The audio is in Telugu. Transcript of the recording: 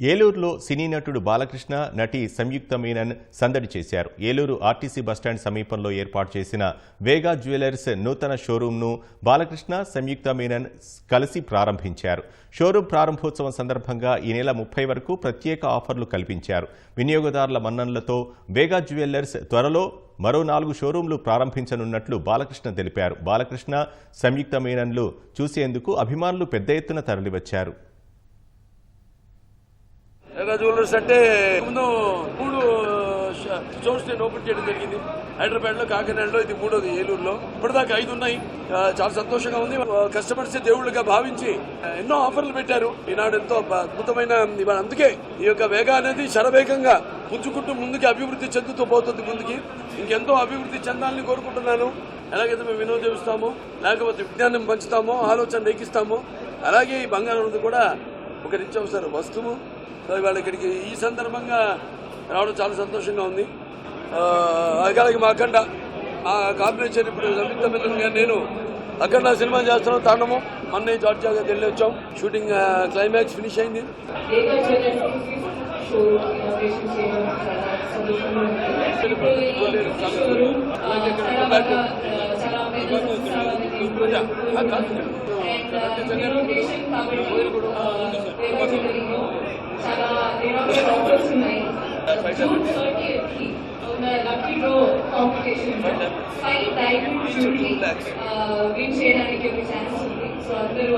ఏలూరులో సినీ నటుడు బాలకృష్ణ నటి సంయుక్త మీనన్ సందడి చేశారు. ఏలూరు ఆర్టీసీ బస్టాండ్ సమీపంలో ఏర్పాటు చేసిన వేగా జ్యువెలర్స్ నూతన షోరూంను బాలకృష్ణ సంయుక్త మీనన్ కలిసి ప్రారంభించారు. షోరూం ప్రారంభోత్సవం సందర్భంగా ఈ నెల ముప్పై వరకు ప్రత్యేక ఆఫర్లు కల్పించారు. వినియోగదారుల మన్ననలతో వేగా జ్యువెలర్స్ త్వరలో మరో నాలుగు షోరూంలు ప్రారంభించనున్నట్లు బాలకృష్ణ తెలిపారు. బాలకృష్ణ సంయుక్త మీనన్లు చూసేందుకు అభిమానులు పెద్ద ఎత్తున తరలివచ్చారు. మెగా జ్యువెలర్స్ అంటే ముందు మూడు షోస్ నేను ఓపెన్ చేయడం జరిగింది. హైదరాబాద్లో కాకినాడలో ఇది మూడోది ఏలూరులో. ఇప్పటిదాకా ఐదు ఉన్నాయి. చాలా సంతోషంగా ఉంది. కస్టమర్స్ దేవుళ్ళుగా భావించి ఎన్నో ఆఫర్లు పెట్టారు. ఈనాడు ఎంతో అద్భుతమైన అందుకే ఈ యొక్క వేగ అనేది శరవేగంగా పుంజుకుంటూ ముందుకి అభివృద్ధి చెందుతూ పోతుంది ముందుకి. ఇంకెంతో అభివృద్ధి చెందాలని కోరుకుంటున్నాను. ఎలాగైతే మేము వినోదం లేకపోతే విజ్ఞానం పంచుతామో. ఆలోచన రేకిస్తామో. అలాగే ఈ బంగారం కూడా ఒక నిత్యావసర వస్తువు. సో ఇవాళ ఇక్కడికి ఈ సందర్భంగా రావడం చాలా సంతోషంగా ఉంది. అలాగే మా అఖండ మా కాంబినేషన్ ఇప్పుడు సంయుక్త మిత్రులు గారు నేను అఖండ సినిమా చేస్తున్నాం తాండము మొన్న జార్జియాగా వెళ్ళి వచ్చాం. షూటింగ్ క్లైమాక్స్ ఫినిష్ అయింది. వేగా June 30th on the Lucky Draw competition, five diamond jewelry uh, win చేయడానికి ఒక ఛాన్స్ ఉంది సో అందరూ